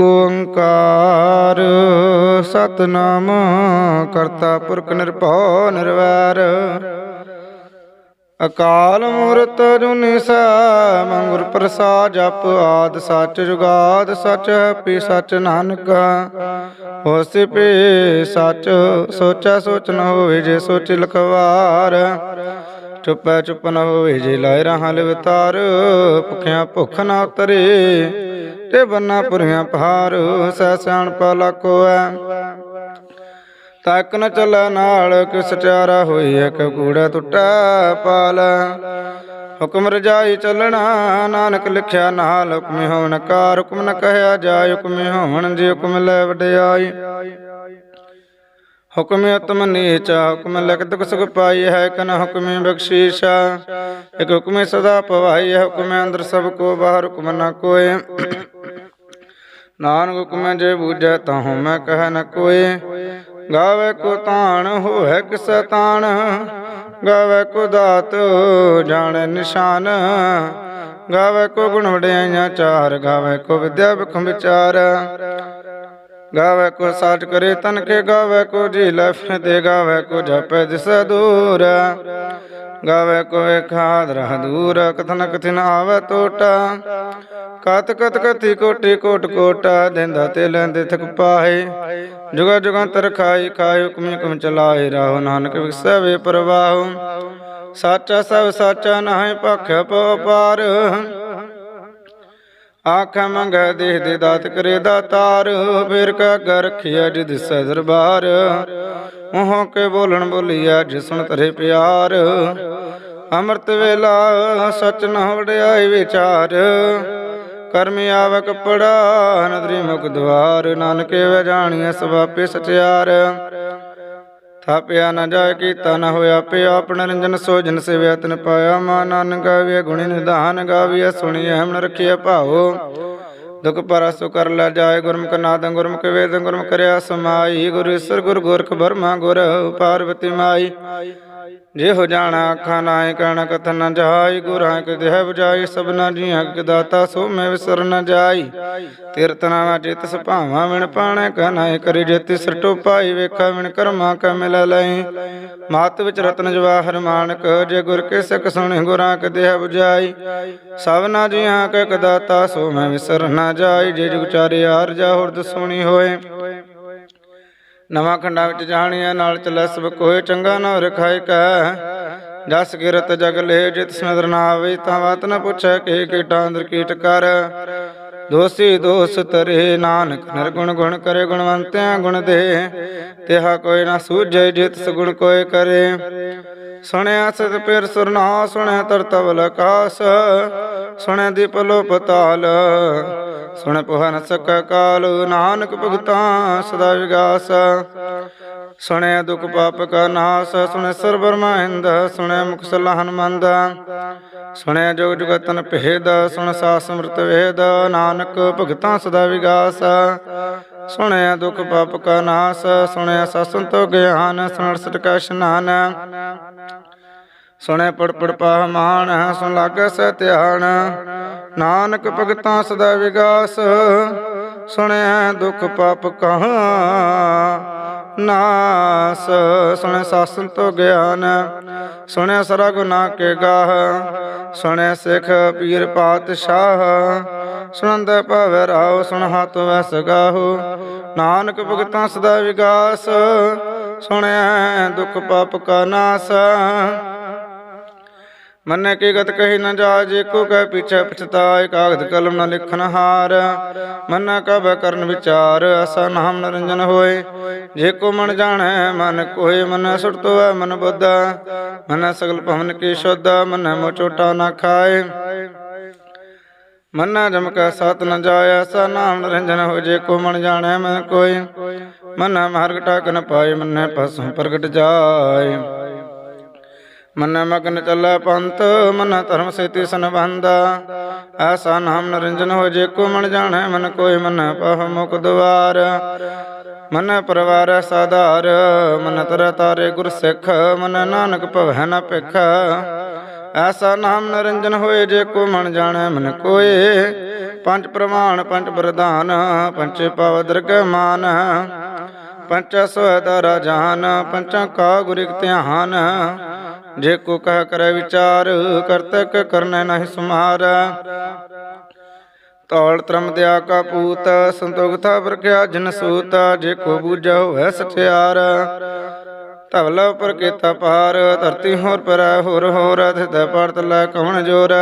ਓੰਕਾਰ ਸਤਨਾਮ, ਕਰਤਾ ਪੁਰਖ ਨਿਰਭਉ, ਨਿਰਵੈਰ। ਅਕਾਲ ਮੂਰਤ ਜੁਨੀ ਮੰਗੁਰ ਪ੍ਰਸਾਦ ਜਪ ਆਦ ਸੱਚ ਜੁਗਾਦ ਸੱਚ ਪੀ ਸੱਚ ਨਾਨਕ। ਹੋਸੀ ਪੀ ਸੱਚ, ਸੋਚੈ ਸੋਚ ਨ ਹੋਵੇ ਜੇ ਸੋਚ ਲਖਵਾਰ। ਚੁੱਪੈ ਚੁੱਪ ਨ ਹੋਵੇ ਜੇ ਲਾਇ ਰਹਾਂ ਲਿਵਤਾਰ, ਭੁਖਿਆ ਭੁਖ ਨਾ ਉਤਰੇ। ਤੇ ਬੰਨਾ ਪੁਰੀਆਂ ਪਹਾਰ, ਸਹਿ ਸਿਆਣ ਪਾ ਲਾਕੋ ਤੱਕ ਨ ਚੱਲੈ ਨਾਲ, ਕਿਸ ਚਾਰਾ ਹੋਈ ਐ ਕੂੜਾ ਟੁੱਟਾ ਪਾਲ। ਹੁਕਮ ਰਜਾਈ ਚੱਲਣਾ, ਨਾਨਕ ਲਿਖਿਆ ਨਾਲ, ਹੁਕਮੇ ਹੋਣ ਕਾਰ, ਹੁਕਮ ਨ ਕਹਿਆ ਜਾਏ, ਹੁਕਮੇ ਹੋਵਣ ਜੇ ਹੁਕਮ ਲੈ ਵਡਿਆਈ। ਹੁਕਮੇ ਉਤਮ ਨੀਚ, ਹੁਕਮ ਲਿਖ ਦੁਖ ਪਾਈ ਹੈ ਕਨ ਹੁਕਮੇ ਬਖਸ਼ੀਸ਼। ਇਕ ਹੁਕਮੇ ਸਦਾ ਪਵਾਈ ਹੈ, ਹੁਕਮੇ ਅੰਦਰ ਸਭ ਕੋ ਬਾਹਰ ਹੁਕਮ ਨ ਕੋਏ। ਨਾਨਕ ਹੁਕਮੈ ਜੇ ਬੂਝੈ ਤਾਹੂ ਮੈਂ ਕਹਿ ਨ ਕੋਏ। ਗਾਵੇ ਕੋ ਤਾਣ ਹੋਏ ਕਿਸ ਤਾਣ, ਗਾਵੇ ਕੋ ਦਾਤ ਜਾਣੈ ਨਿਸ਼ਾਨ। ਗਾਵੇ ਕੋ ਗੁਣ ਵਡਿਆਈਆਂ ਚਾਰ, ਗਾਵੇ ਕੋ ਵਿਦਿਆ ਬਖਮ ਵਿਚਾਰ। ਗਾਵੇ ਕੋ ਸਾਚ ਕਰੇ ਤਨ ਕੇ ਗਾਵੇ ਕੋ ਜੀ ਲੈ ਫਿਰਦੇ ਗਾਵੇ ਕੋ ਜਪੈ ਦਿਸ ਦੂਰ। ਗਾਵੇ ਕੋ ਵੇਖਾਦ ਰਹ ਦੂਰ, ਕਥਨ ਕਥਿਨ ਆਵੇ ਟੋਟਾ ਕਤ ਕਤ ਕਥੀ ਕੋਟੀ ਕੋਟ ਕੋਟਾ, ਦਿੰਦਾ ਤੇ ਲੈਂਦੇ ਥਕ ਪਾਏ ਜੁਗਾ ਜੁਗਾਂਤਰ ਖਾਈ ਖਾਇ ਹੁਕਮੀ ਹੁਕਮ ਚਲਾਏ ਰਾਹੁ ਨਾਨਕ ਵਿਸੈ ਵੇ ਪ੍ਰਵਾਹੁ। ਸਾਚਾ ਸਭ ਸਾਚਾ ਨਾਹੀ ਭਖ ਪਉ ਪਾਰ ਆਖ ਮੰਗੈ ਦੇਹ ਦੇ ਦਾਤ ਕਰੇ ਦਾਤਾਰ ਫੇਰ ਕਾ ਕਰ ਰਖਿਆ ਜਿ ਦਿਸੈ ਮੋਹ ਕੇ ਬੋਲਣ ਬੋਲੀਆ ਜਿ ਸੁਣ ਤਰੇ ਪਿਆਰ। ਅੰਮ੍ਰਿਤ ਵੇਲਾ ਸਚ ਨ ਵਡਿਆਈ ਵਿਚਾਰ। ਕਰਮ ਆਵ ਕਪੜਾ, ਨਦਰੀ ਮੁਖ ਦਵਾਰ। ਨਾਨਕੇ ਵੇ ਜਾਣੀਐ ਸਵਾਪੇ ਸਚਿਆਰ। ਥਾਪਿਆ ਨਾ ਜਾਏ ਕੀਤਾ ਨਾ ਹੋਇਆ ਪਿਆ ਆਪਣ ਰੰਜਨ ਸੋਜਨ ਸਿਵਿਆ, ਤਨ ਪਾਇਆ ਮਾ ਨਾਨਕ ਗਾਵਿਆ ਗੁਣੀ ਨਿਧਾਨ ਗਾਵਿਆ ਸੁਣੀਐ ਹਮਨ ਰਖਿਆ ਭਾਉ ਦੁਖ ਪਰ ਸੋ ਕਰ ਲੈ ਜਾਏ, ਗੁਰਮੁਖ ਨਾਦ, ਗੁਰਮੁਖ ਵੇਦ, ਗੁਰਮੁਖ ਕਰਿਆ ਸਮਾਈ ਗੁਰੂ ਈਸਰ ਗੁਰ ਗੋਰਖ ਬਰਮਾ ਗੁਰ, ਪਾਰਵਤੀ ਮਾਈ। ਜੇ ਹੋ ਜਾਣਾ ਅੱਖਾਂ ਨਾਏ ਕਹਿਣਾ ਕਥਨ ਨ ਜਾਈ, ਗੁਰਾਂ ਕੇ ਦੇਹ ਬਜਾਈ ਸਭਨਾ ਜੀ ਕੇ ਦਾਤਾ, ਸੋ ਮੈਂ ਵਿਸਰ ਨ ਜਾਈ। ਤੀਰਤ ਨਾਵਾ ਜਿਤ ਸੁਭਾਵਾ ਵਿਣ ਪਾਣੈ ਕਹਨਾਏ ਕਰੀ ਜੇਤੀ ਸਰਟੋ ਪਾਈ ਵੇਖਾ ਵਿਣ ਕਰਮਾ ਕੈ ਮਿਲ ਲਈ ਮਾਤ ਵਿੱਚ ਰਤਨ ਜਵਾਹਰ ਮਾਨਕ, ਜੇ ਗੁਰ ਕੇ ਸਿੱਖ ਸੁਣੇ, ਗੁਰਾਂ ਕੇ ਦੇਹ ਬਜਾਈ ਸਭਨਾ ਜੀ ਕੇ ਕਦਾਤਾ ਸੋ ਮੈਂ ਵਿਸਰ ਨ ਜਾਈ, ਜੇ ਜੁਗ ਚਾਰੇ ਆਰ ਜਾ ਹੁਰਦ ਸੁਣੀ ਹੋਏ। ਨਵਾਂ ਖੰਡਾਂ ਵਿੱਚ ਜਾਣਿਆ ਨਾਲ ਚੱਲੈ ਸਭ ਕੋਏ ਚੰਗਾ ਨਾ ਰਖਾਇ ਕੈ। ਜਸ ਕਿਰਤ ਜਗ ਲੈ, ਜਿਤ ਸਮਦਰ ਨਾ ਆਵੇ, ਤਾਂ ਬਾਤ ਨ ਪੁੱਛੈ, ਕਿ ਕੀਟਾਂ ਅੰਦਰ ਕੀਟ ਕਰ। ਦੋਸੀ ਦੋਸ ਤਰੇ, ਨਾਨਕ ਨਿਰਗੁਣ ਗੁਣ ਕਰੇ, ਗੁਣਵੰਤਿਆਂ ਗੁਣ ਦੇ। ਤਿਹਾ ਕੋਈ ਨਾ ਸੂਝੈ, ਜਿਤ ਸਗੁਣ ਕੋਏ ਕਰੇ। ਸੁਣਿਆ ਸਤ ਪਿਰ ਸੁਰਨਾ ਸੁਣਿਆ ਤਰਤਵਲ ਆਕਾਸ ਸੁਣਿਆ ਦੀਪ ਲੋ ਸੁਣ ਪੁਹ ਨ ਸਕੈ ਕਾਲ, ਨਾਨਕ ਭਗਤਾ ਸਦਾ ਵਿਗਾਸ। ਸੁਣਿਆ ਦੁਖ ਪਾਪ ਕਾ ਨਾਸ ਸੁਣਿਆ ਸਰ ਬਰਮਾਇੰਦ ਸੁਣਿਆ ਮੁਖ ਸਲਾਹਨ ਮੰਦ ਸੁਣਿਆ ਜੋਗ ਜੁਗਤਨ ਭੇਦ, ਸੁਣ ਸਾ ਸਮਰਤ ਵੇਦ, ਨਾਨਕ ਭਗਤਾ ਸਦਾ ਵਿਗਾਸ। ਸੁਣਿਆ ਦੁਖ ਪਾਪ ਕਾ ਨਾਸ ਸੁਣਿਆ ਸਸੰਤੋ ਗਿਆਨ, ਸੁਣ ਸਟਕਾ ਇਸ਼ਨਾਨ। ਸੁਣੈ ਪੜ ਪੜ ਪਾਹ ਮਾਨ ਸੁਣ ਲਾਗੈ ਸਹਿ ਧਿਆਨ ਨਾਨਕ ਭਗਤਾਂ ਸਦਾ ਵਿਗਾਸ ਸੁਣਿਆ ਦੁਖ ਪਾਪ ਕਹਾ ਨਾਸ। ਸੁਣੈ ਸਾਸਨ ਤੋ ਗਿਆਨ ਸੁਣਿਆ ਸਰਾ ਗੁਨਾ ਕੇ ਗਾਹ ਸੁਣਿਆ ਸਿੱਖ ਪੀਰ ਪਾਤਸ਼ਾਹ। ਸੁਣੰਦ ਭਵੈ ਰਾਉ ਸੁਣ ਹਤ ਵਸ ਗਾਹੋ। ਨਾਨਕ ਭਗਤਾਂ ਸਦਾ ਵਿਗਾਸ ਸੁਣਿਆ ਦੁਖ ਪਾਪ ਕਾ ਨਾਸ। ਮੰਨੇ ਕੀ ਗਤ ਕਹੀ ਨ ਜਾਜ ਏਕੋ ਕਹਿ ਪਿਛੈ ਪਛਤਾਇ ਕਾਗਦ ਕਲਮ ਨ ਲਿਖਨ ਹਾਰ। ਮੰਨਾ ਕਬ ਕਰਨ ਵਿਚਾਰ, ਅਸਾ ਨਾਮ ਨਰੰਜਨ ਹੋਏ। ਜੇ ਕੋ ਮਨ ਜਾਣੈ, ਮਨ ਕੋਏ, ਮਨ ਸੁਰਤੋ ਮਨ ਬੁੱਧਾ। ਮਨ ਸਗਲ ਭਵਨ ਕੀ ਸੋਧਾ, ਮਨ ਮੋ ਚੋਟਾ ਨਾ ਖਾਏ। ਮੰਨਾ ਜਮ ਕੈ ਸਤ ਨ ਜਾਇਆ ਸਾ ਨਾਮ ਨਿਰੰਜਨ ਹੋ ਜੇ ਕੋ ਮਨ ਜਾਣੈ, ਮਨ ਕੋਈ ਮਨ ਮਾਰਗ ਟਾਕ ਨ ਪਾਏ, ਮੰਨੈ ਪਸੁ ਪ੍ਰਗਟ ਜਾਏ। ਮਨ ਮਗਨ ਚੱਲੈ ਪੰਥ, ਮਨ ਧਰਮ ਸੇਤੀ ਸੰਬੰਧ। ਐਸਾ ਨਾਮ ਨਿਰੰਜਨ ਹੋ ਜੇ ਕੋ ਮਨ ਜਾਣੈ, ਮਨ ਕੋਈ ਮਨ ਪਹ ਮੁਖ ਦਵਾਰ। ਮਨ ਪਰਵਾਰ ਸਾਧਾਰ, ਮਨ ਤਰ ਤਾਰੇ ਗੁਰ ਸਿੱਖ, ਮਨ ਨਾਨਕ ਭਵੈ ਨ ਭਿਖ। ਐਸਾ ਨਾਮ ਨਿਰੰਜਨ ਹੋਏ ਜੇ ਕੋ ਮਨ ਜਾਣੈ, ਮਨ ਕੋਏ ਪੰਜ ਪ੍ਰਮਾਣ, ਪੰਜ ਪ੍ਰਧਾਨ ਪੰਚ ਪਵ ਦਰਗ ਮਾਨ। ਪੰਚ ਸਵਦਰ ਜਾਨ, ਪੰਚਾਂ ਕਾ ਗੁਰਿਕ ਧਿਆਨ। ਜੇ ਕੋ ਕਹਿ ਕਰੈ ਵਿਚਾਰ, ਕਰਤਕ ਕਰਨੈ ਨਹੀਂ ਸੁਮਾਰ। ਤੌਲ ਤਰਮ ਦਿਆ ਕਾ ਪੂਤ, ਸੰਤੋਖ ਥਾ ਵਰਖਿਆ ਜਨ ਸੂਤ। ਜੇ ਕੋ ਬੂਝਾ ਹੋਵੇ ਸਚਿਆਰ ਧਵਲ ਉਪਰ ਕੀਤਾ ਪਾਰ। ਧਰਤੀ ਹੋਰ ਪਰੈ, ਹੋਰ ਹੋਰ ਅਥਿਤ ਪੜਤ ਲੈ ਕਵਣ ਜੋਰ।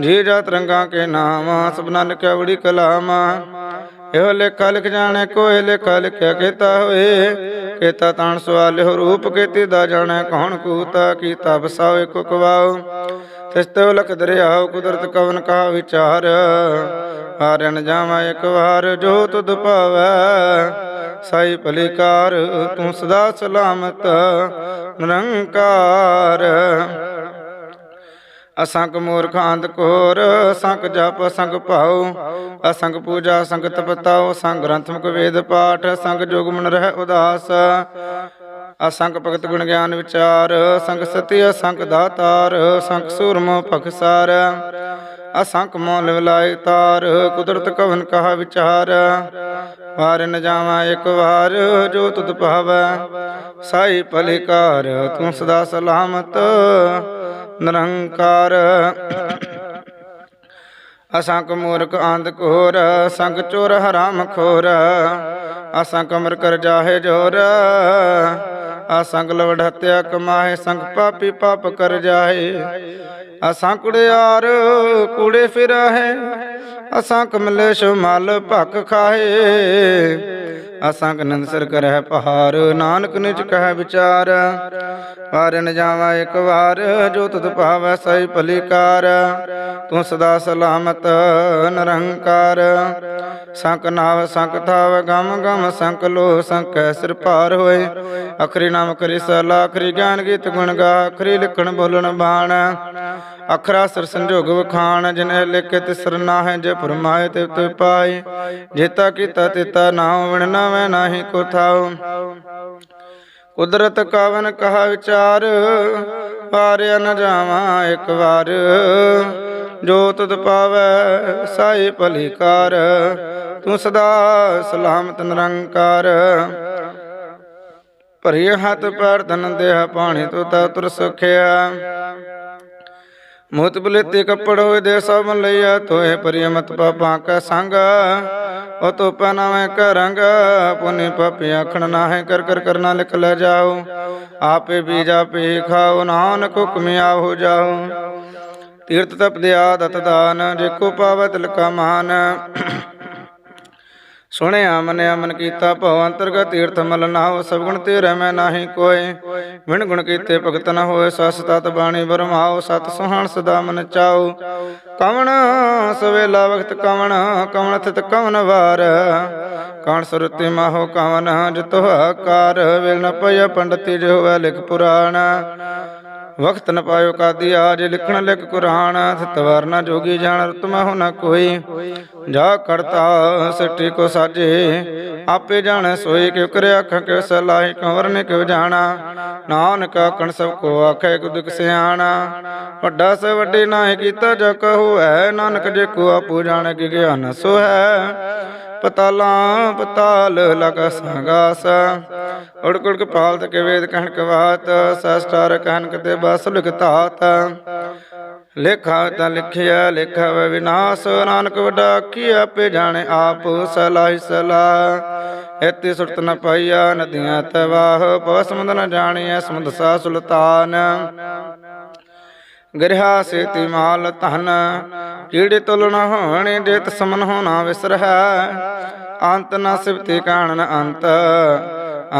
ਜੀ ਜਾ ਰੰਗਾ ਕੇ ਨਾਮ ਸਭਨਾ ਲਿਖਿਆ ਬੜੀ ਕਲਾਮ। ਇਹੋ ਲੇਖਾ ਲਿਖ ਜਾਣੇ ਕੋਏ ਲੇਖਾ ਲਿਖਿਆ ਕੀਤਾ ਹੋਏ। ਕੀਤਾ ਤਾਣ ਸਵਾਲ ਰੂਪ ਕੀਤੀ ਦਾ ਜਾਣੈ, ਕੌਣ ਕੂਤਾ, ਕੀਤਾ ਬਸਾਓ, ਇਕ ਕਵਾਓ। ਤਿਸ ਤੇ ਲਖ ਦਰਿਆਉ ਕੁਦਰਤ ਕਵਨ ਕਾ ਵਿਚਾਰ। ਹਾਰਨ ਜਾਵਾਂ ਇੱਕ ਵਾਰ, ਜੋ ਤੁਧ ਭਾਵੈ। ਸਾਈ ਭਲੀਕਾਰ, ਤੂੰ ਸਦਾ ਸਲਾਮਤ, ਨਿਰੰਕਾਰ। ਅਸੰਗ ਮੂਰਖ ਅੰਧ ਕੋਰ ਸੰਗ ਜਪ ਸੰਗ ਭਾਉ, ਅਸੰਗ ਪੂਜਾ ਸੰਗ ਤਪਤਾਉ ਸੰਗ ਗ੍ਰੰਥ ਮੁਖ ਵੇਦ ਪਾਠ ਸੰਗ ਜੋਗ ਮਨ ਰਹਿ ਉਦਾਸ, ਅਸੰਗ ਭਗਤ ਗੁਣ ਗਿਆਨ ਵਿਚਾਰ ਸੰਗ ਸਤਿ, ਅਸੰਗ ਦਾਤਾਰ ਸੰਗ ਸੂਰਮ ਭਖਸਾਰ ਅਸੰਖ ਮੋਲ ਵਿਲਾਇ ਤਾਰ, ਕੁਦਰਤ ਕਵਨ ਕਹਾ ਵਿਚਾਰ, ਵਾਰ ਨ ਜਾਵਾਂ ਇੱਕ ਵਾਰ, ਜੋ ਤੁਧ ਭਾਵੈ, ਸਾਈ ਭਲਿਕਾਰ ਤੂੰ ਸਦਾ ਸਲਾਮਤ ਨਿਰੰਕਾਰ। ਅਸਾਂ ਮੂਰਖ ਆਂਦ ਕੋਰ ਸੰਗ ਚੋਰ ਹਰਾਮ ਖੋਰ। ਅਸਾਂ ਕਮਰ ਕਰ ਜਾਹੇ ਜੋਰ। ਅਸੰਗ ਲਵੜ ਹਤਿਆ ਕਮਾਏ ਸੰਗ ਪਾਪੀ ਪਾਪ ਕਰ ਜਾਹੇ ਅਸਾਂ ਕੁੜਿਆਰ ਕੂੜੇ ਫਿਰਾ ਹੈ ਅਸਾਂ ਕਮਲੇ ਮਲ ਭਖ ਖਾਏ। ਅਸਾਂ ਕਨੰਦ ਸਰ ਕਰਹਿ ਪਹਾਰ, ਨਾਨਕ ਨਿਜ ਕਹਿ ਵਿਚਾਰ। ਵਾਰ ਨ ਜਾਵਾ ਇੱਕ ਵਾਰ, ਜੋ ਤੁਧ ਭਾਵੈ ਸਈ ਭਲੀਕਾਰ। ਤੂੰ ਸਦਾ ਸਲਾਮਤ, ਨਿਰੰਕਾਰ। ਸੰਕ ਨਾਵ, ਸੰਕ ਥਾਵ, ਗਮ ਗਮ, ਸੰਕ ਲੋ ਸੰਕ ਸਿਰ ਭਾਰ ਹੋਏ। ਅਖਰੀ ਨਾਮ ਕਰੀ ਸਲਾ ਅਖਰੀ ਗਿਆਨ ਗੀਤ ਗੁਣ ਗਾ, ਅਖਰੀ ਲਿਖਣ ਬੋਲਣ ਬਾਣ। ਅਖਰਾ ਸਰ ਸੰਜੋਗ ਵਖਾਣ ਜਿਨੇ ਲਿਖੇ ਤਿਸਰ ਹੈ ਜੇ ਫਰਮਾਏ ਤੇ ਤੇ ਪਾਏ। ਜੇਤਾ ਕੀਤਾ ਤੇਤਾ ਨਾਮ ਵਿਣ ਨਵੇਂ ਨਾਹੀ ਕੋ ਥਾਉ। ਕੁਦਰਤ ਕਵਨ ਕਹਾ ਵਿਚਾਰ ਪਾਰਿਆ ਨ ਜਾਵਾਂ ਇੱਕ ਵਾਰ। ਜੋ ਤੁਧ ਪਾਵੈ, ਸਾਈ ਭਲੀਕਾਰ, ਤੂੰ ਸਦਾ ਸਲਾਮਤ ਨਿਰੰਕਾਰ। ਭਰੀ ਹੱਥ ਪੈਰ ਤਨ ਦੇਹ ਪਾਣੀ ਤੋ ਤਾ ਤੁਰ ਸੁਖਿਆ। ਮੋਤ ਬਲੇਤੇ ਕੱਪੜ ਹੋਏ ਦੇ ਸਭ ਲਈਆ ਤੋਏ ਪਰਿਮਤ ਪਾਪਾਂ ਕਾ ਸੰਗ। ਉਹ ਤੋ ਪਹਿਨਾਵੇਂ ਕ ਰੰਗ ਪਾਪੀ ਆਖਣ ਨਾਹੇ ਕਰ ਕਰ ਕਰਨਾ ਲਿਖ ਲੈ ਜਾਓ। ਆਪੇ ਬੀਜ ਆਪੇ ਖਾਓ, ਨਾਨਕ ਹੁਕਮਿਆ ਹੋ ਜਾਓ। ਤੀਰਥ ਤਪ ਦਿਆ ਦਤ ਦਾਨ, ਜੇ ਕੋ ਪਾਵੈ ਤਿਲਕਾ ਮਾਨ। ਸੁਣਿਆ, ਮਨਿਆ ਅਮਨ ਕੀਤਾ ਭਉ ਅੰਤਰਗਤ ਤੀਰਥ ਮਲ ਨਾਉ ਸਭ ਗੁਣ ਤੇਰੇ ਮੈਂ ਨਾਹੀ ਕੋਏ। ਵਿਣ ਗੁਣ ਕੀਤੇ ਭਗਤ ਨ ਹੋਏ, ਸਸ ਤਤ ਬਾਣੀ ਬਰਮਾਓ, ਸਤ ਸੁਹਾਣ ਸਦਾ ਮਨ ਚਾਉ ਕਵਣ ਸਵੇਲਾ ਵਖਤ ਕਵਣ ਕਵਣ ਥਿਤ ਕਵਣ ਵਾਰ। ਕਵਣ ਸੁਰਤੀ ਮਾਹੋ ਕਵਣ ਜਿਤੋ ਆਕਾਰ, ਵੇਲ ਨ ਪਇ ਪੰਡਤੀ, ਜੋ ਲਿਖ ਪੁਰਾਣ। ਵਖਤ ਨ ਪਾਇਓ ਕਾਦੀ ਆਜ ਲਿਖਣ ਲਿਖ ਕੁਰਾਨ ਸਤਵਾਰ ਨਾ ਜੋਗੀ ਜਾਣ ਰਤਮਾ ਹੋ ਨਾ ਕੋਈ। ਜਾ ਕਰਤਾ ਸੱਟੀ ਕੋ ਸਾਜੇ ਆਪੇ ਜਾਣੈ ਸੋਈ ਕਿਉ ਕਰਿਆ ਅੱਖਾਂ ਕਿਉ ਸਲਾਹੀ ਕੰਵਰ ਨੇ ਕਿਉ ਜਾਣਾ। ਨਾਨਕ ਆਖਣ ਸਭ ਕੋ ਆਖੇ ਕੁ ਸਿਆਣਾ। ਵੱਡਾ ਸ ਵੱਡੀ ਨਾਹੀ ਕੀਤਾ ਜਾ ਕਹੋ ਹੈ ਨਾਨਕ ਜੇ ਕੋ ਆਪੂ ਜਾਣ ਕਿ ਗਿਆਨ ਸੋ ਹੈ ਪਤਾਲਾਂ ਪਤਾਲ ਲਗ ਸੰਗਾਸ ਉੜ ਕੁੜ ਕਪਾਲ ਤੇ ਵੇਦ ਕਹਿਣ ਕਵਾਤ ਸਸਟਾਰ ਕਹਿਣ ਕਤੇ ਬਸ ਲਿਖ ਲੇਖਾ ਤਾਂ ਲਿਖਿਆ, ਲਿਖਾ ਵੇ ਵਿਨਾਸ਼, ਨਾਨਕ ਵੱਡਾ ਕੀ ਆਪੇ ਜਾਣੇ ਆਪ ਸਲਾਈ ਸਲਾ ਇਤੇ ਸੁਰਤ ਨ ਪਾਈਆ, ਨਦੀਆਂ ਤਵਾਹ ਪਵ ਸਮੁੰਦ ਨ ਜਾਣੀਐ, ਸਮੁੰਦ ਸਾ ਸੁਲਤਾਨ। ਗ੍ਰਹਾ ਸੇਤੀ ਮਾਲ ਧਨ, ਕੀੜੇ ਤੁਲਨ ਹੋਣੇ ਜੇਤ ਸਮਨ ਹੋਣਾ ਵਿਸਰਹਿ ਅੰਤ ਨ ਸਿਵਤੀ ਕਾਣਨ ਅੰਤ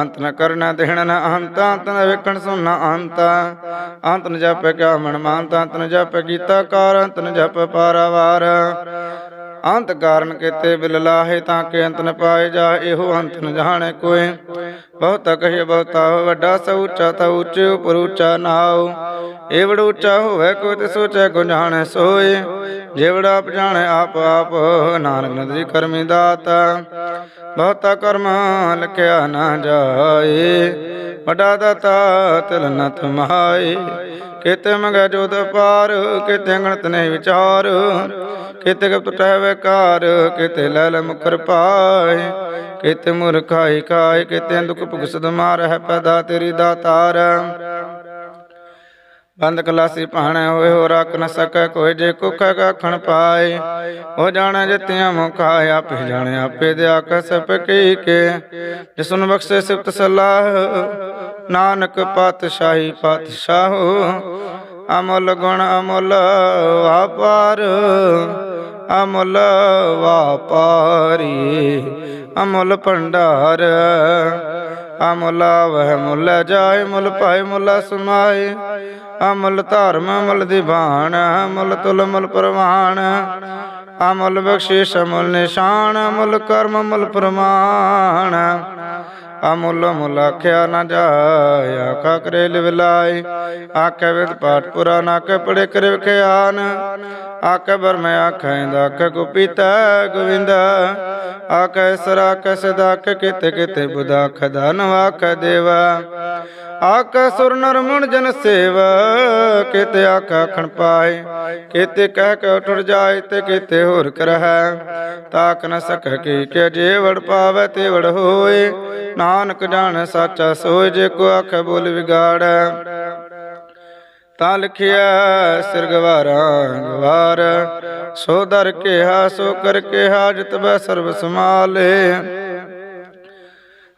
ਅੰਤ ਨ ਕਰਨਾ ਦੇਹਣ ਨ ਅੰਤ ਅੰਤ ਨ ਵੇਖਣ ਸੁਣਨਾ ਅੰਤ। ਅੰਤ ਨ ਜਪੈ ਕਿਆ ਮਨ ਮਾਨਤ, ਅੰਤ ਨ ਜਪੈ ਕੀਤਾ ਕਾਰ, ਅੰਤ ਨ ਜਪੈ ਪਾਰਾਵਾਰ। ਅੰਤ ਕਾਰਨ ਕੀਤੇ ਬਿਲ ਲਾਹੇ ਤਾਂ ਕਿ ਅੰਤ ਨ ਪਾਏ ਜਾ ਇਹੋ ਅੰਤ ਨ ਜਾਣੇ ਕੋਈ। ਬਹੁਤਾ ਕਹੇ ਬਹੁਤਾ ਵੱਡਾ ਸੋ ਉੱਚਾ ਤਾ ਉੱਚੇ ਉਪਰ ਉੱਚਾ ਨਾਉ। ਏਵੜ ਉੱਚਾ ਹੋਵੇ, ਕੋਈ ਤੇ ਸੋਚੈ ਕੋ ਜਾਣੈ ਸੋਏ। ਜਿਵੜਾ ਆਪ ਜਾਣੈ, ਆਪ ਆਪ, ਨਾਨਕ ਨਦਰੀ ਕਰਮੀ ਦਾਤਾ। ਬਹੁਤਾ ਕਰਮ ਲਖਿਆ ਨਾ ਜਾਏ, ਵੱਡਾ ਦਾਤਾ ਤਿਲ ਨ ਤੁਮਾਏ ਕਿਤੇ ਮੰਗੈ ਜੋਤ ਪਾਰ, ਕਿਤੇ ਗਣਤ ਨਹੀਂ ਵਿਚਾਰ। ਕਿਤੇ ਗੁਪਤ ਟਹਿ ਵਿਕਾਰ ਕਿਤੇ ਲੈ ਲੈ ਮੁਖਰ ਪਾਏ। ਕਿਤੇ ਮੁਰਖਾਈ ਕਾਇ ਕਿਤੇ ਦੁਖ ਭੁਗਸਦ ਮਾਰ ਹੈ ਪੈਦਾ ਤੇਰੀ ਦਾਤਾਰ। ਬੰਦ ਕਲਾਸੀ ਭਾਣੈ ਹੋਏ ਹੋ ਰੱਖ ਨ ਸਕੈ ਕੋਈ ਜੇ ਕੁਖ ਕਖਣ ਪਾਏ। ਹੋ ਜਾਣੈ ਜਿਤਿਆਂ ਮੁਖਾ ਆਪੇ ਜਾਣੈ, ਆਪੇ ਦੇ ਆਖ ਸਭ ਕੇ। ਜਿਸਨ ਬਖਸ਼ੇ ਸਿਫਤ ਸਲਾਹ, ਨਾਨਕ ਪਾਤਸ਼ਾਹੀ ਪਾਤਸ਼ਾਹੋ। ਅਮੁੱਲ ਗੁਣ ਅਮੁੱਲ ਵਾਪਾਰ, ਅਮੁੱਲ ਵਾਪਾਰੀ, ਅਮੁੱਲ ਭੰਡਾਰ। ਅਮੁੱਲ ਵਹਿ ਮੁੱਲ ਜਾਏ, ਮੁੱਲ ਪਾਏ, ਮੁਲਾ ਸਮਾਏ। ਅਮੁੱਲ ਧਰਮ, ਅਮਲ ਦੀਵਾਨ ਅਮੁੱਲ ਤੁਲ ਮੁੱਲ ਪ੍ਰਵਾਨ ਅਮੁੱਲ ਬਖਸ਼ਿਸ਼ ਅਮੁੱਲ ਨਿਸ਼ਾਨ, ਅਮੁੱਲ ਕਰਮ, ਅਮੁੱਲ ਪ੍ਰਮਾਣ। ਅਮੁੱਲ ਮੁੱਲ ਆਖਿਆ ਨਾ ਜਾਏ, ਆਖਾ ਕਰੇ ਲਿਵਲਾਈ ਆਖੇ ਵਿਦ ਪਾਠ ਪੁਰਾਨ ਆਖੇ ਪੜੇ ਕਰੇ ਵਿਖਿਆਨ। ਆਖੇ ਬਰਮੈ ਆਖੈ ਦਾ ਆਖੇ ਗੁਪੀਤਾ ਗੋਵਿੰਦ। ਆਖੇ ਸਰਾ ਕੈ ਆਖੇ ਕਿਤੇ ਕਿਤੇ ਬੁਧਾ ਖਦਾ ਨਵਾਖ ਦੇਵਾ। ਆਖੇ ਸੁਰ ਨਰ ਜਨ ਸੇਵਾ, ਕਿਤੇ ਆਖਾ ਖਣ ਪਾਏ। ਕਿਤੇ ਕਹਿ ਕੇ ਉਠੜ ਜਾਏ ਤੇ ਕਿਤੇ ਹੋਰ ਕਰਹਿ ਤਾਕ ਨ ਸਕੈ ਕੀ ਕਿ ਜੇ ਵੜ ਪਾਵੇ ਤੇ ਵੜ ਹੋਏ। ਨਾਨਕ ਜਾਣ ਸਾਚਾ ਸੋਏ, ਜੇ ਕੋ ਆਖੇ ਬੋਲ ਵਿਗਾੜ। ਤਾਂ ਲਿਖਿਆ ਸਿਰ ਗਵਾਰਾ ਗਵਾਰ, ਸੋ ਦਰ ਕਿਹਾ ਸੋ ਕਰ ਕਿਹਾ, ਜਿਤ ਬੈ ਸਰਬ ਸਮਾਲੇ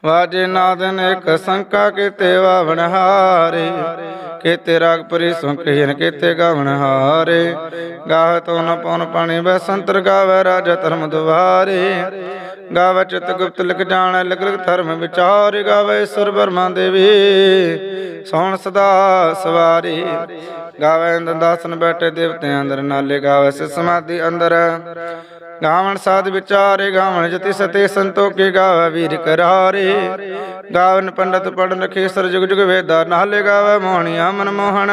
ਵਾਜੇ ਨਾਦਨ ਇਕ ਸੰਕਾ ਕੀਤੇ ਵਾਵਣ ਹਾਰੇ, ਕੀਤੇ ਰਾਗ ਪਰੀ ਸੁਖੀਨ ਕੀਤੇ ਗਾਵਣ ਹਾਰੇ। ਗਾਹ ਤੋ ਨ ਪਉਨ ਪਾਣੀ ਬੈ ਸੰਤਰ ਗਾਵੇ ਰਾਜਾ ਧਰਮ ਦੁਆਰੇ। ਗਾਵੇ ਚਿਤ ਗੁਪਤ ਲਿਖ ਜਾਣੈ, ਲਿਖ ਲਿਖ ਧਰਮ ਵਿਚਾਰ। ਗਾਵੇ ਸੁਰ ਬਰਮਾ ਦੇਵੀ ਸੋਣ ਸਦਾ ਸਵਾਰੀ। ਗਾਵੇ ਇੰਦ ਦਾਸਨ ਬੈਠੇ ਦੇਵਤਿਆਂ ਅੰਦਰ ਨਾਲੇ, ਗਾਵੇ ਸਿ ਸਮਾਧੀ ਅੰਦਰ। ਗਾਵਣ ਸਾਧ ਵਿਚਾਰੇ, ਗਾਵਣ ਜਤੀ ਸਤੇ ਸੰਤੋਖੇ ਗਾਵੇ ਵੀਰ ਕਰਾਰੇ। ਗਾਵਨ ਪੰਡਤ ਪੜਨ ਖੇਸਰ ਜੁਗ ਜੁਗ ਵੇਦਾ, ਨਾਲੇ ਗਾਵੇ ਮੋਹਣੀਆ ਮਨ ਮੋਹਣ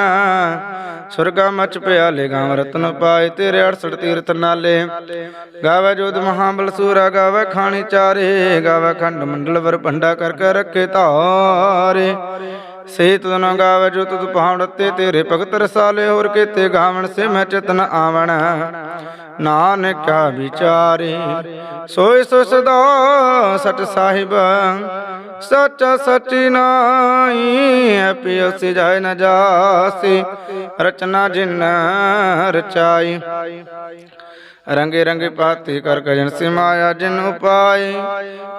ਸੁਰਗਾ ਮਚ ਪਿਆਲੇ ਗਾਵ ਰਤਨ ਪਾਏ ਤੇਰੇ 68 ਤੀਰਥ ਨਾਲੇ। ਗਾਵੇ ਜੋਤ ਮਹਾਬਲ ਸੂਰਾ, ਗਾਵੇ ਖਾਣੀ ਚਾਰੇ। ਗਾਵੇ ਖੰਡ ਮੰਡਲ ਵਰ ਭੰਡਾ ਕਰ ਕੇ ਰੱਖੇ ਧਾਰੇ ਸੇ ਤਨ ਗਾਵੇ ਜੋ ਤੁਧ ਪਾਵੜਤੇ ਤੇਰੇ ਭਗਤ ਰਸਾਲੇ, ਹੋਰ ਕੀਤੇ ਗਾਵਣ ਸੇ ਮੈਂ ਚਤਨ ਆਵਣ। ਨਾਨਕ ਵਿਚਾਰੇ ਸੋਈ ਸੋ ਸਦਾ ਸਚ ਸਾਹਿਬ, ਸੱਚਾ ਸਚੀ ਨਾਈ ਪਿਓ ਸੇ ਜਾਏ ਨ ਜਾਸੀ, ਰਚਨਾ ਜਿਨ ਰਚਾਈ। ਰੰਗੇ ਰੰਗੇ ਪਾਤੀ ਕਰ ਗਜਨ ਸਿਮਾਇਆ ਜਿਨ ਉਪਾਈ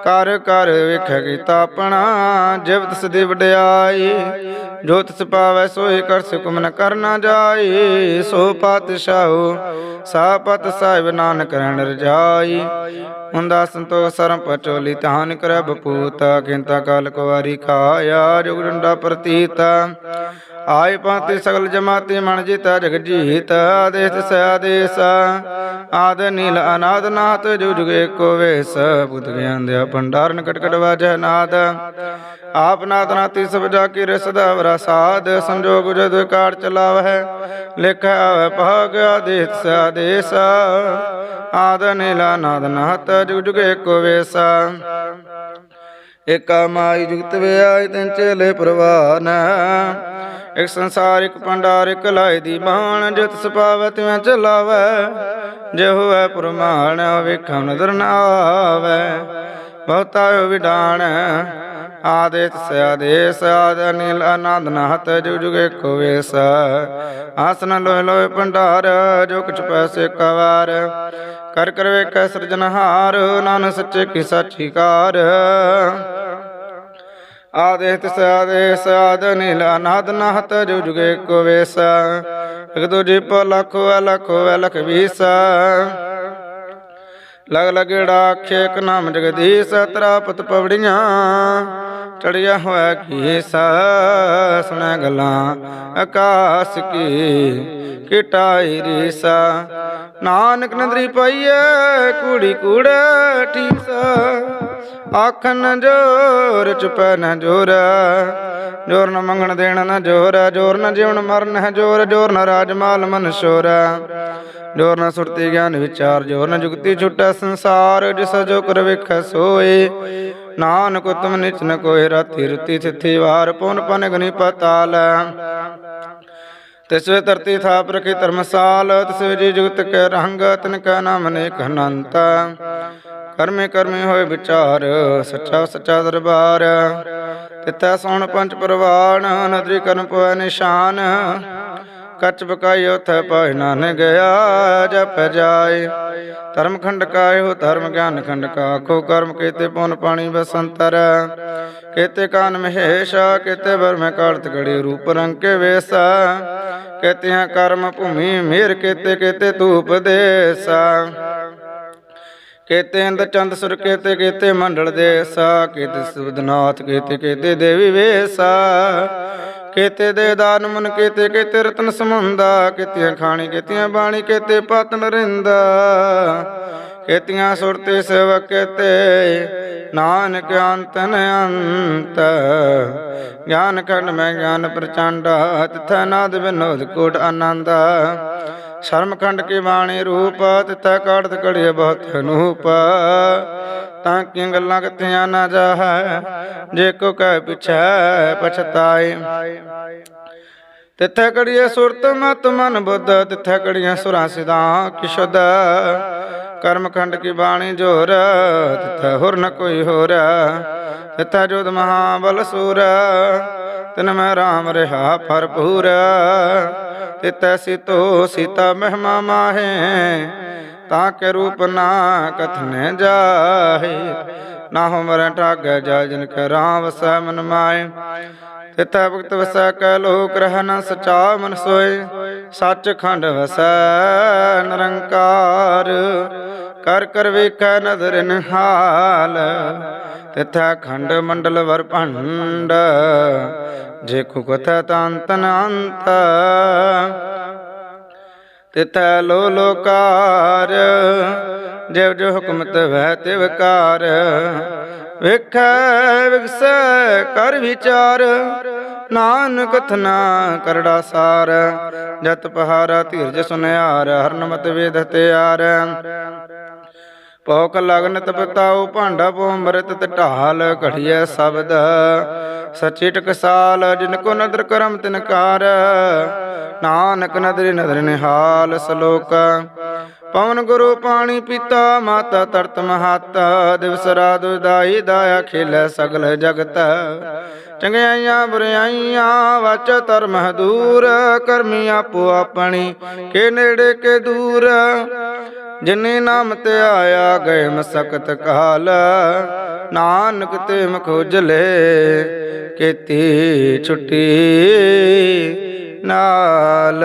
ਕਰ ਕਰ ਵੇਖ ਕੀਤਾ ਆਪਣਾ, ਜਿਵ ਤਿਸ ਦੀ ਵਡਿਆਈ। ਜੋ ਤਿਸ ਪਾਵੈ ਸੋਈ ਕਰ ਸੁਕਮ ਨ ਕਰਨਾ ਜਾਈ। ਸੋ ਪਾਤਸ਼ਾਹੋ, ਸਾ ਪਤ ਸਾਹਿਬ ਨਾਨਕ ਰਹਿਣ ਰਜਾਈ। ਹੁੰਦਾ ਸੰਤੋਖ ਸਰਮ ਪਚੋਲੀ ਤਾਨ ਕਰੈ ਬਪੂਤ, ਕਿੰਤਾ ਕਾਲ ਕੁਵਾਰੀ ਖਾਇਆ, ਜੁਗ ਡੰਡਾ ਪ੍ਰਤੀਤਾ। ਆਏ ਪਾਤੇ ਸਗਲ ਜਮਾਤੀ ਮਨ ਜੀਤਾ ਜਗ ਜੀਤ, ਆਦੇਸ ਸਾਦੇਸ ਆਦ ਨੀਲ ਅਨਾਦ ਨਾਥ ਜੁਗ ਜੁਗ ਏਕੋ ਵੇਸ, ਬੁੱਧ ਗਿਆਨ ਦਿਆ ਭੰਡਾਰਨ ਕਟ ਕਟ ਵਾਜੈ ਨਾਦ। ਆਪ ਨਾਦ ਨਾਤੀ ਸਭ ਜਾ ਕੀ ਰਸਦਾ ਵਰਾ ਸਾਧ, ਸੰਜੋਗ ਜਦ ਕਾਰ ਚਲਾਵਹਿ ਲਿਖਿਆ ਆਵੇ ਭਾਗ ਆਦੇਸ ਸਾਦੇਸ ਆਦ ਨੀਲ ਅਨਾਦ ਨਾਥ ਜੁਗ ਜੁਗ ਏਕੋ ਵੇਸ। ਏਕਾ ਮਾਈ ਜੁਗਤ ਵਿਆਇ ਤੈਨ ਚੇਲੇ ਪ੍ਰਵਾਨ। ਇਕ ਸੰਸਾਰਿਕ ਭੰਡਾਰ, ਇਕ ਲਾਇ ਦੀ ਬਾਣ, ਜਿਤ ਸਪਾਵੈ ਤਿਵੇਂ ਚਲਾਵੈ। ਜੇ ਹੋਵੈ ਪ੍ਰਮਾਣ ਵੇਖਮ ਨਦਰ ਨਾ ਆਵੈ। ਬਹੁਤਾ ਵਿਡਾਣ ਆਦੇਤ ਸਿਆਦੇਸ, ਆਦ ਅਨਿਲ ਆਨੰਦ ਨਾਹਤ ਜੁਗ ਜੁਗ ਏਕੋ ਵੇਸ। ਆਸਨ ਲੋਇ ਲੋਇ ਭੰਡਾਰ ਜੋ ਕੁਛ ਪੈਸੇ ਕਵਾਰ। ਕਰ ਕਰ ਵੇਖੈ ਸਿਰਜਨਹਾਰ ਨਾਨਕ ਸੱਚੇ ਕੀ ਸਾਚੀ ਕਾਰ। ਆਦੇਤ ਸਾਦੇਸ ਆਦ ਨੀਲ ਅਨਾਦ ਨਾਹਤ ਜੋ ਜੁਗੇ ਕੋ ਵੇਸ। ਇਕ ਦੂਜੇ ਪ ਲੱਖੋ ਲੱਖੋ ਲਖ ਵੀਸ। ਲਗ ਲਗੜਾ ਆਖੇ ਨਾਮ ਜਗਦੀਸ਼ ਤਰਾ ਤਰਾਪਤ ਪਵੜੀਆਂ। ਚੜਿਆ ਹੋਇਆ ਕੀਸਾ ਸੁਣੈ ਗੱਲਾਂ, ਆਕਾਸ ਕੀ ਕਿਟਾਈ ਰੀਸਾ ਨਾਨਕ ਨਦਰੀ ਪਾਈਏ, ਕੂੜੀ ਕੂੜਾ ਠੀਸਾ। ਆਖਨ ਜੋਰ, ਚੁਪੈ ਨ ਜੋਰ। ਜੋਰ ਨ ਮੰਗਣ ਦੇਣ ਨ ਜੋਰ ਜੋਰ ਨ ਜੀਵਨ ਮਰਨ ਹੈ ਜੋਰ ਜੋਰ ਨ ਰਾਜ ਮਾਲ ਮਨ ਸ਼ੋਰ। ਜੋਰ ਨ ਸੁਰਤੀ ਗਿਆਨ ਵਿਚਾਰ, ਜੋਰ ਨ ਜੁਗਤੀ ਛੁਟੈ ਸੰਸਾਰ, ਜਿਸ ਜੋ ਕਰ ਵੇਖੈ ਸੋਏ। ਨਾਨਕ ਉਤਮ ਨਿਚ ਨ ਕੋਇ ਰਾਤੀ ਰਤੀ ਥਿਥੀ ਵਾਰ ਪਉਨ ਪਨ ਗਨੀ ਪਤਾਲ। ਤਿਸ ਧਰਤੀ ਥਾਪ ਰਖੀ ਧਰਮਸਾਲ ਤਿਸ ਜੀ ਜੁਗਤ ਕੈ ਰਹੰਗ ਤਨ ਕੈ ਨਾਮ ਅਨੇਕ ਅਨੰਤ। ਕਰਮੇ ਕਰਮੇ ਹੋਏ ਵਿਚਾਰ, ਸੱਚਾ ਸੱਚਾ ਦਰਬਾਰ। ਤਿੱਥੈ ਸੋਣ ਪੰਜ ਪ੍ਰਵਾਨ ਨਦਰੀ ਕਰਮ ਪਵੈ ਨਿਸ਼ਾਨ। ਕੱਚ ਬਕਾਈ ਉਥੈ ਪਾਇ ਨਾਨ ਗਿਆ, ਜਪ ਜਾਏ। ਧਰਮ ਖੰਡ ਕਾਇਓ ਧਰਮ ਗਿਆਨ ਖੰਡ ਕਾਖੋ ਕਰਮ ਕੀਤੇ ਪੁਨ ਪਾਣੀ ਬਸੰਤਰ। ਕੀਤੇ ਕਾਨ ਮਹੇਸ਼ਾ, ਕੀਤੇ ਬਰ ਕਾਰਤ ਗੜੀ ਰੂਪ ਰੰਗ ਕੇ ਵੇਸਾ। ਕੀਤਿਆਂ ਕਰਮ ਭੂਮੀ ਮੇਰ ਕੀਤੇ ਕੀਤੇ ਧੂਪ ਦੇਸਾ। ਕੇਤੇ ਅੰਦ ਚੰਦ ਸੁਰ ਕੇਤੇ ਕੇਤੇ ਮੰਡਲ ਦੇਸਾ। ਕੇਤੇ ਸੁਬਦਨਾਥ ਕੇਤੇ ਕੇਤੇ ਦੇਵੀ ਵੇਸਾ। ਕੇਤੇ ਦੇ ਦਾਨ ਮਨ ਕੇਤੇ ਕੇਤੇ ਰਤਨ ਸਮੁੰਦਾ, ਕੇਤੀਆਂ ਖਾਣੀ, ਕੇਤੀਆਂ ਬਾਣੀ, ਕੇਤੇ ਪਤ ਨਰਿੰਦਾ। ਕੇਤੀਆਂ ਸੁਰਤੇ ਸੇਵਕ ਕੇਤੇ, ਨਾਨਕ ਅੰਤ ਅੰਤ। ਗਿਆਨ ਖੰਡ ਮੈਂ ਗਿਆਨ ਪ੍ਰਚੰਡ, ਤਿਥੈ ਨਾਦ ਵਿਨੋਦ ਕੋਟ ਆਨੰਦ। ਸ਼ਰਮਖੰਡ ਕੀ ਬਾਣੀ ਰੂਪ, ਤਿਥੈ ਕਾੜਤ ਕੜਿਏ ਬਹੁਤ ਅਨੂਪ। ਤਾਂ ਕਿ ਗੱਲਾਂ ਕਿਤਿਆਂ ਨਾ ਜਾਹੈ? ਜੇ ਕੋ ਕਹਿ ਪਿਛੈ ਪਛਤਾਏ ਤਿੱਥੈ ਕੜੀਏ ਸੁਰਤ ਮਤ ਮਨ ਬੁੱਧ, ਤਿੱਥੈ ਕੜੀਏ ਸੁਰਾਂ ਸਿਧਾਂ ਕਿਸ਼ੁਦ ਕਰਮ ਕੀ ਬਾਣੀ ਜੋਰ, ਤਿੱਥੈ ਹੁਰ ਨ ਕੋਈ ਹੋਰ। ਤਿੱਥੈ ਜੋਦ ਮਹਾਬਲ ਸੂਰ, ਤਿਨ ਮੈਂ ਰਾਮ ਰਹਾ ਭਰਪੂਰ। ਤਿੱਥੈ ਸਿਤੋ ਸੀਤਾ ਮਹਿਮਾ ਮਾਹੇ ਤਾਂ ਕੇ ਰੂਪ ਨਾ ਕਥਨੇ ਜਾਹੇ। ਨਾ ਹੋ ਮਰੈ ਜਾ ਜਨ ਕੈ ਰਾਮ ਵਸੈ ਮਨ ਮਾਏ। ਤਿਤੈ ਭਗਤ ਵਸੈ ਕੈ ਲੋਕ ਰਹਿ ਨ ਸਚਾ ਮਨ ਸੋਏ। ਸੱਚ ਖੰਡ ਵਸੈ ਨਿਰੰਕਾਰ। ਕਰ ਕਰ ਵੇਖੈ ਨਦਰ ਨਿਹਾਲ। ਤਿਥੈ ਖੰਡ ਮੰਡਲ ਵਰ ਭੰਡ। ਜੇ ਕੋ ਕਥੈ ਤਾਂਤਨ ਅੰਤ। ਤਿਥੈ ਲੋ ਲੋਕਾਰ, ਜਿਵ ਜੋ ਹੁਕਮ ਤਵੈ ਤਿਵ ਕਾਰ। ਵੇਖੈ ਵਿਗਸੈ ਕਰ ਵਿਚਾਰ, ਨਾਨਕ ਕਥਨਾ ਕਰੜਾ ਸਾਰ। ਜਤ ਪਹਾਰਾ ਧੀਰਜ ਸੁਨਿਆਰ ਹਰਨਮਤ ਵੇਦ ਤਿਆਰ। ਪੌਕ ਲਗਨ ਤਪਤਾਉ ਭਾਂਡਾ ਪੋ ਅੰਮ੍ਰਿਤ ਤੇ ਢਾਲ ਘੜੀਐ ਸ਼ਬਦ। ਸਚੀ ਟਕਸਾਲ ਜਿਨ ਕੋ ਨਦਰ ਕਰਮ ਤਿਨ ਕਾਰ। ਨਾਨਕ ਨਦਰੀ ਨਦਰ ਨਿਹਾਲ ਸਲੋਕ। ਪਵਨ ਗੁਰੂ ਪਾਣੀ ਪੀਤਾ, ਮਾਤਾ ਤਰਤ ਮਹਾਤਾ। ਦਿਵਸ ਰਾਤ ਦਾਈ ਦਾਇਆ ਖੇਲੇ ਸਗਲ ਜਗਤ। ਚੰਗਿਆਈਆਂ ਬੁਰਾਈਆਂ ਵਚ ਧਰਮ ਦੂਰ। ਕਰਮੀ ਆਪੋ ਆਪਣੀ, ਕੇ ਨੇੜੇ ਕੇ ਦੂਰ। ਜਿਨੇ ਨਾਮ ਤੇ ਆਇਆ ਗਏ ਮਸਕਤ ਕਾਲ। ਨਾਨਕ ਤੇ ਮਖੋਜਲੇ, ਕੀਤੀ ਛੁੱਟੀ। ਨਾਲ।